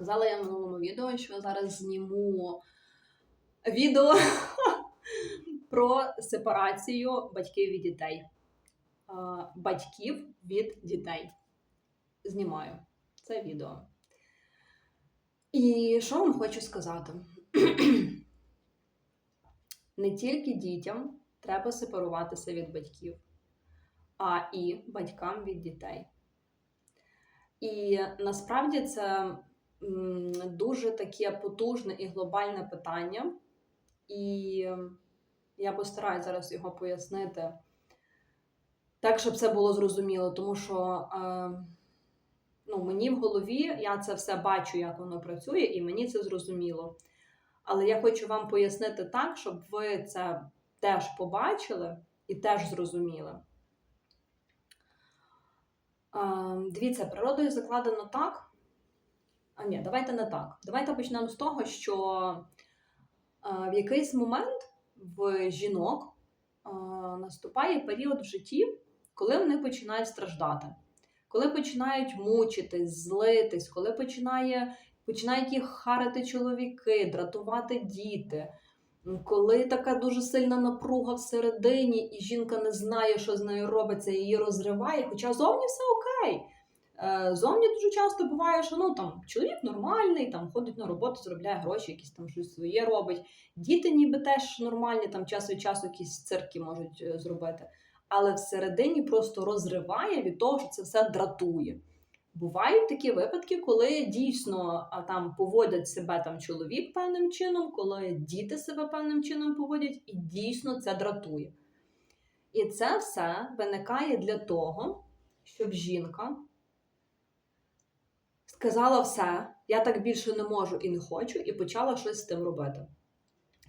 Сказала я в минулому відео, що зараз зніму відео про сепарацію батьків від дітей. Батьків від дітей. Знімаю це відео. І що вам хочу сказати? Не тільки дітям треба сепаруватися від батьків, а і батькам від дітей. І насправді це дуже таке потужне і глобальне питання. І я постараюсь зараз його пояснити так, щоб це було зрозуміло, тому що е, ну, мені в голові я це все бачу, як воно працює, і мені це зрозуміло. Але я хочу вам пояснити так, щоб ви це теж побачили і теж зрозуміли. Е, Дивіться, природою закладено так. А ні, давайте не так. Давайте почнемо з того, що е, в якийсь момент в жінок е, наступає період в житті, коли вони починають страждати, коли починають мучитись, злитись, коли починає, починають їх харити чоловіки, дратувати діти. Коли така дуже сильна напруга всередині, і жінка не знає, що з нею робиться, її розриває, хоча зовні все окей. Е, Зовні дуже часто буває, що ну там чоловік нормальний, там ходить на роботу, заробляє гроші, якісь там щось своє робить. Діти ніби теж нормальні, там час від часу якісь цирки можуть е, зробити. Але всередині просто розриває від того, що це все дратує. Бувають такі випадки, коли дійсно там поводять себе там чоловік певним чином, коли діти себе певним чином поводять, і дійсно це дратує. І це все виникає для того, щоб жінка сказала все, я так більше не можу і не хочу, і почала щось з тим робити.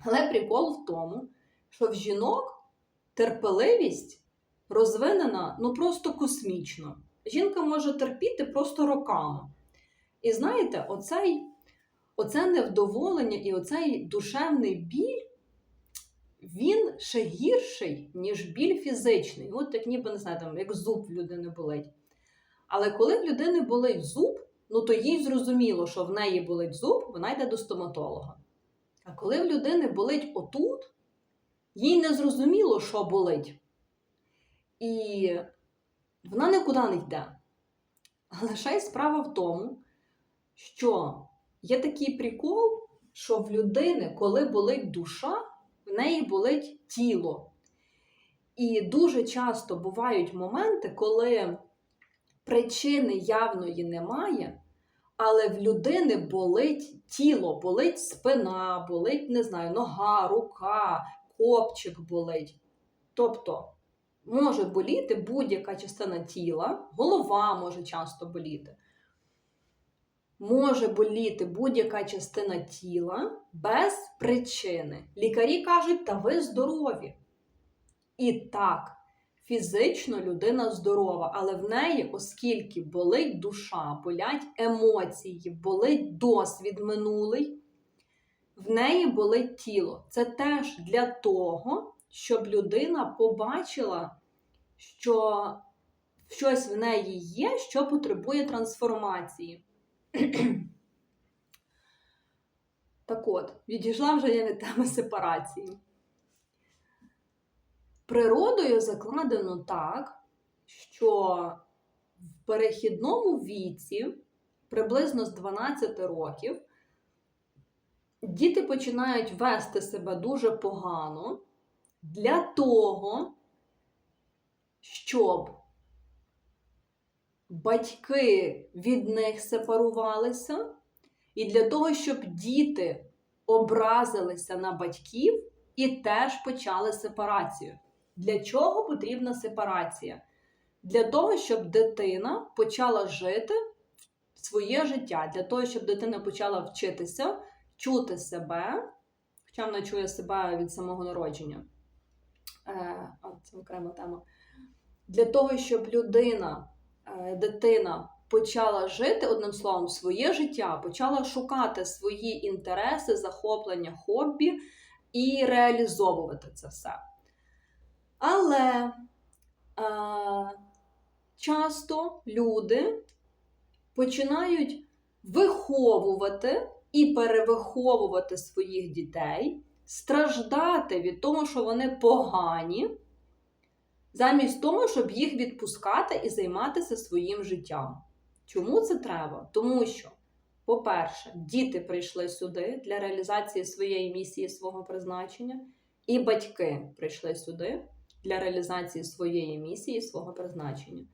Але прикол в тому, що в жінок терпеливість розвинена ну просто космічно. Жінка може терпіти просто роками. І знаєте, оцей, оце невдоволення і оцей душевний біль, він ще гірший, ніж біль фізичний. От як ніби не знаю, там, як зуб в людини болить. Але коли в людини болить зуб, ну то їй зрозуміло, що в неї болить зуб, вона йде до стоматолога. А коли в людини болить отут, їй не зрозуміло, що болить. І вона нікуди не йде. Але ще й справа в тому, що є такий прикол, що в людини, коли болить душа, в неї болить тіло. І дуже часто бувають моменти, коли причини явної немає, але в людини болить тіло, болить спина, болить, не знаю, нога, рука, копчик болить. Тобто може боліти будь-яка частина тіла, голова може часто боліти. Може боліти будь-яка частина тіла без причини. Лікарі кажуть, та ви здорові. І так, фізично людина здорова, але в неї, оскільки болить душа, болять емоції, болить досвід минулий, в неї болить тіло. Це теж для того, щоб людина побачила, що щось в неї є, що потребує трансформації. Так от, відійшла вже я від теми сепарації. Природою закладено так, що в перехідному віці, приблизно з 12 років, діти починають вести себе дуже погано для того, щоб батьки від них сепарувалися, і для того, щоб діти образилися на батьків і теж почали сепарацію. Для чого потрібна сепарація? Для того, щоб дитина почала жити своє життя, для того, щоб дитина почала вчитися, чути себе, хоча вона чує себе від самого народження. Е, Це окрема тема. Для того, щоб людина, е, дитина почала жити, одним словом, своє життя, почала шукати свої інтереси, захоплення, хобі і реалізовувати це все. Але е, часто люди починають виховувати і перевиховувати своїх дітей, страждати від того, що вони погані, замість того, щоб їх відпускати і займатися своїм життям. Чому це треба? Тому що, по-перше, діти прийшли сюди для реалізації своєї місії, свого призначення, і батьки прийшли сюди для реалізації своєї місії, свого призначення.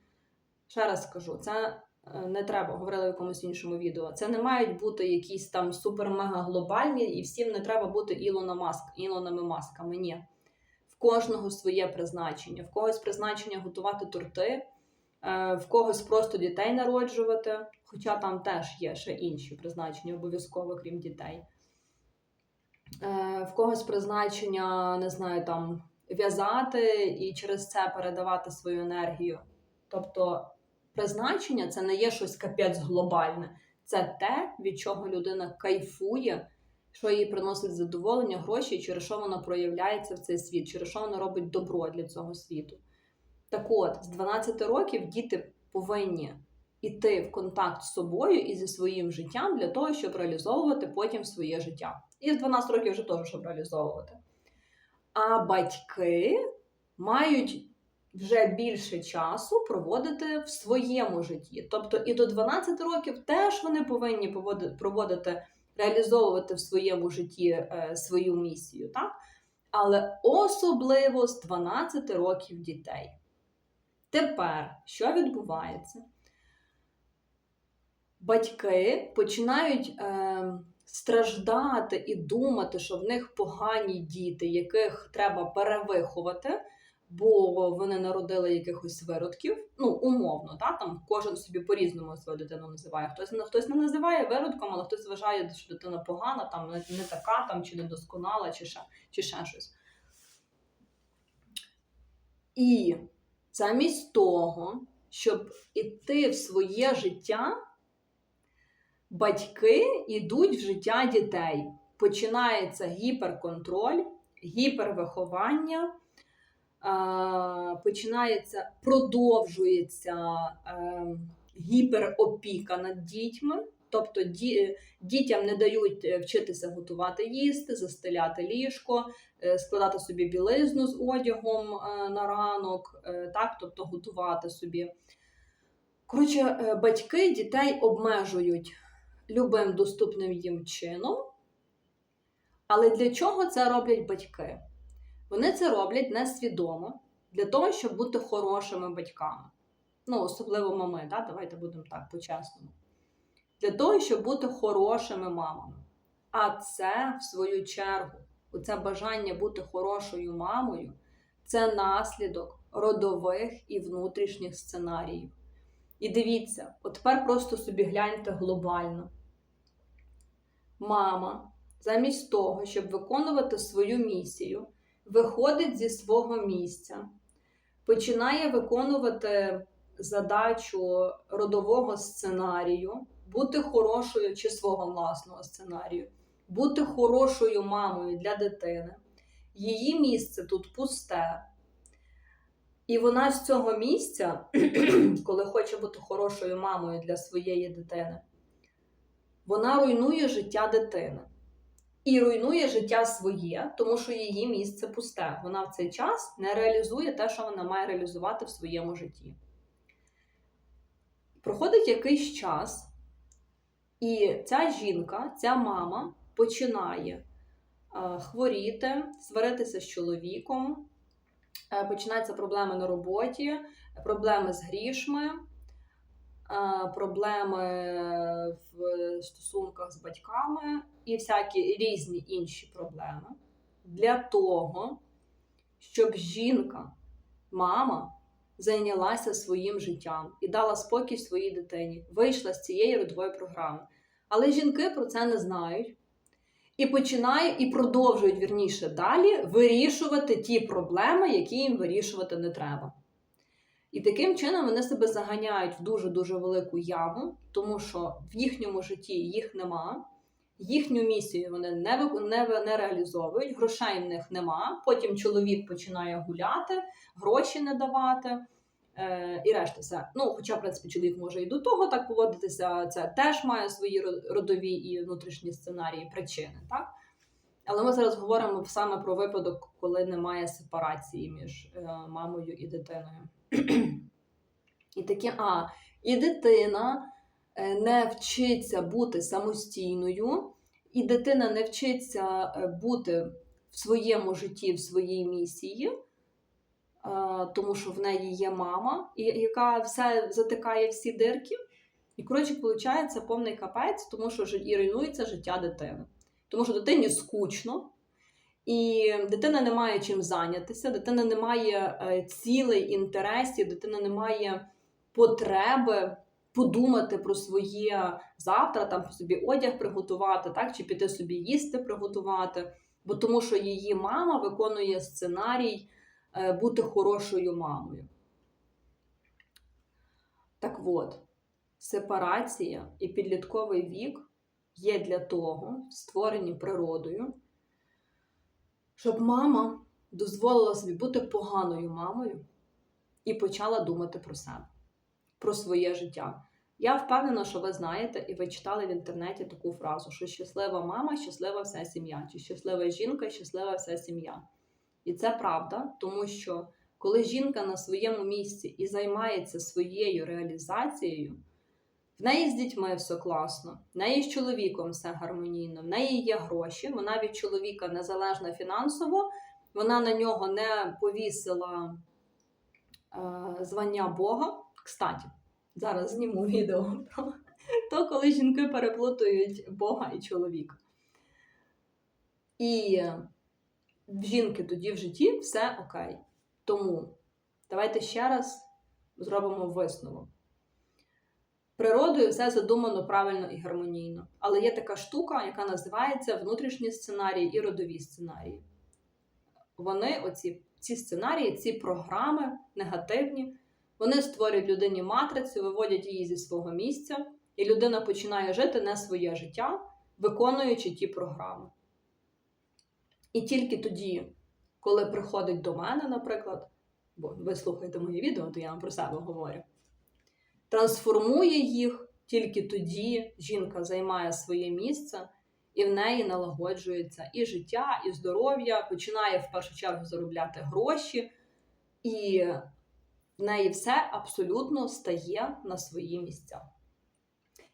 Ще раз скажу, це е, не треба, говорили в якомусь іншому відео. Це не мають бути якісь там супер-мега глобальні, і всім не треба бути Ілона Маск, Ілонами Масками. Ні. В кожного своє призначення, в когось призначення готувати торти, е, в когось просто дітей народжувати, хоча там теж є ще інші призначення, обов'язково, крім дітей. Е, В когось призначення, не знаю, там в'язати і через це передавати свою енергію. Тобто призначення це не є щось капець глобальне. Це те, від чого людина кайфує, що їй приносить задоволення, гроші, через що вона проявляється в цей світ, через що вона робить добро для цього світу. Так от, з 12 років діти повинні йти в контакт з собою і зі своїм життям для того, щоб реалізовувати потім своє життя. І з 12 років вже теж, щоб реалізовувати. А батьки мають вже більше часу проводити в своєму житті. Тобто і до 12 років теж вони повинні проводити, реалізовувати в своєму житті е, свою місію, так? Але особливо з 12 років дітей. Тепер, що відбувається? Батьки починають е, страждати і думати, що в них погані діти, яких треба перевиховати, бо вони народили якихось виродків. Ну, умовно, та? там кожен собі по-різному свою дитину називає. Хтось, хтось не називає виродком, але хтось вважає, що дитина погана, там, не така, там, чи недосконала, чи ще, чи ще щось. І замість того, щоб іти в своє життя, батьки йдуть в життя дітей. Починається гіперконтроль, гіпервиховання, е, починається, продовжується е, гіперопіка над дітьми. Тобто дітям не дають е, вчитися готувати їсти, застеляти ліжко, складати собі білизну з одягом на ранок, так, тобто готувати собі. Коротше, батьки дітей обмежують любим доступним їм чином. Але для чого це роблять батьки? Вони це роблять несвідомо для того, щоб бути хорошими батьками. Ну, особливо мами, да? давайте будемо так по-чесному. Для того, щоб бути хорошими мамами. А це, в свою чергу, оце бажання бути хорошою мамою це наслідок родових і внутрішніх сценаріїв. І дивіться, от тепер просто собі гляньте глобально. Мама, замість того, щоб виконувати свою місію, виходить зі свого місця, починає виконувати задачу родового сценарію, бути хорошою чи свого власного сценарію, бути хорошою мамою для дитини. Її місце тут пусте. І вона з цього місця, коли хоче бути хорошою мамою для своєї дитини, вона руйнує життя дитини. І руйнує життя своє, тому що її місце пусте. Вона в цей час не реалізує те, що вона має реалізувати в своєму житті. Проходить якийсь час, і ця жінка, ця мама починає е, хворіти, сваритися з чоловіком, е, починаються проблеми на роботі, проблеми з грішми, проблеми в стосунках з батьками і всякі різні інші проблеми для того, щоб жінка, мама зайнялася своїм життям і дала спокій своїй дитині, вийшла з цієї родової програми. Але жінки про це не знають. І починають і продовжують вірніше далі вирішувати ті проблеми, які їм вирішувати не треба. І таким чином вони себе заганяють в дуже-дуже велику яму, тому що в їхньому житті їх нема, їхню місію вони не, вик- не, не реалізовують, грошей в них нема. Потім чоловік починає гуляти, гроші не давати, Е, і решта все. Ну, хоча, в принципі, чоловік може і до того так поводитися, це теж має свої родові і внутрішні сценарії, причини, так? Але ми зараз говоримо саме про випадок, коли немає сепарації між е, мамою і дитиною. І таке, а, і дитина е, не вчиться бути самостійною, і дитина не вчиться е, бути в своєму житті, в своїй місії, е, тому що в неї є мама, яка все затикає всі дирки. І, коротше, виходить повний капець, тому що і руйнується життя дитини. Тому що дитині скучно, і дитина не має чим зайнятися, дитина не має е, цілей, інтересів, дитина не має потреби подумати про своє завтра, там собі одяг приготувати, так, чи піти собі їсти приготувати. Бо тому що її мама виконує сценарій е, бути хорошою мамою. Так от, сепарація і підлітковий вік є для того, створені природою, щоб мама дозволила собі бути поганою мамою і почала думати про себе, про своє життя. Я впевнена, що ви знаєте, і ви читали в інтернеті таку фразу, що щаслива мама, щаслива вся сім'я, чи щаслива жінка, щаслива вся сім'я. І це правда, тому що коли жінка на своєму місці і займається своєю реалізацією, в неї з дітьми все класно, в неї з чоловіком все гармонійно, в неї є гроші, вона від чоловіка незалежна фінансово, вона на нього не повісила е, звання Бога. Кстати, зараз зніму відео про то, коли жінки переплутують Бога і чоловіка. І в жінки тоді в житті все окей. Тому давайте ще раз зробимо висновок. Природою все задумано правильно і гармонійно. Але є така штука, яка називається внутрішні сценарії і родові сценарії. Вони, оці ці сценарії, ці програми негативні, вони створюють людині матрицю, виводять її зі свого місця, і людина починає жити не своє життя, виконуючи ті програми. І тільки тоді, коли приходить до мене, наприклад, бо ви слухаєте моє відео, то я вам про себе говорю трансформує їх, тільки тоді жінка займає своє місце, і в неї налагоджується і життя, і здоров'я, починає в першу чергу заробляти гроші, і в неї все абсолютно стає на свої місця.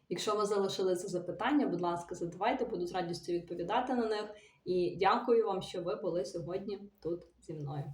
Якщо ви залишилися запитання, будь ласка, задавайте, буду з радістю відповідати на них. І дякую вам, що ви були сьогодні тут зі мною.